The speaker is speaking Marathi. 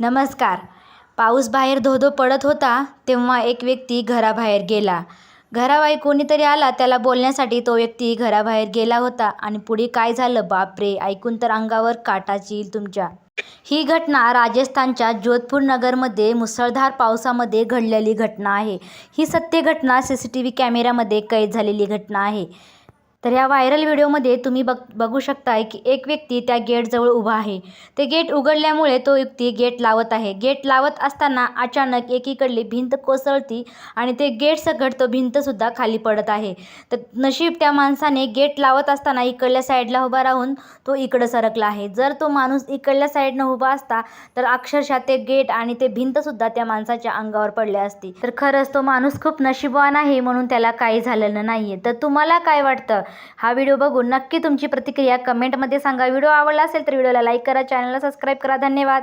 नमस्कार. पाऊस बाहेर धोधो पडत होता तेव्हा एक व्यक्ती घराबाहेर गेला. घराबाहेर कोणीतरी आला त्याला बोलण्यासाठी तो व्यक्ती घराबाहेर गेला होता आणि पुढे काय झालं? बापरे ऐकून तर अंगावर काटाच येईल तुमच्या. ही घटना राजस्थानच्या जोधपूर नगरमध्ये मुसळधार पावसामध्ये घडलेली घटना आहे. ही सत्य घटना सी सी टी व्ही कॅमेऱ्यामध्ये कैद झालेली घटना आहे. तर या व्हायरल व्हिडिओमध्ये तुम्ही बघ बघू शकताय की एक व्यक्ती त्या गेटजवळ उभा आहे. ते गेट उघडल्यामुळे तो व्यक्ती गेट लावत आहे. गेट लावत असताना अचानक एकीकडली भिंत कोसळती आणि ते गेट सकट तो भिंतसुद्धा खाली पडत आहे. तर नशीब त्या माणसाने गेट लावत असताना इकडल्या साईडला उभा राहून तो इकडं सरकला आहे. जर तो माणूस इकडल्या साईडनं उभा असता तर अक्षरशः ते गेट आणि ते भिंतसुद्धा त्या माणसाच्या अंगावर पडले असती. तर खरंच तो माणूस खूप नशीबवान आहे म्हणून त्याला काही झालेलं नाही आहे तर तुम्हाला काय वाटतं? हा व्हिडिओ बघून नक्की तुमची प्रतिक्रिया कमेंटमध्ये सांगा. व्हिडिओ आवडला असेल तर व्हिडिओला लाईक करा चॅनलला सबस्क्राईब करा. धन्यवाद.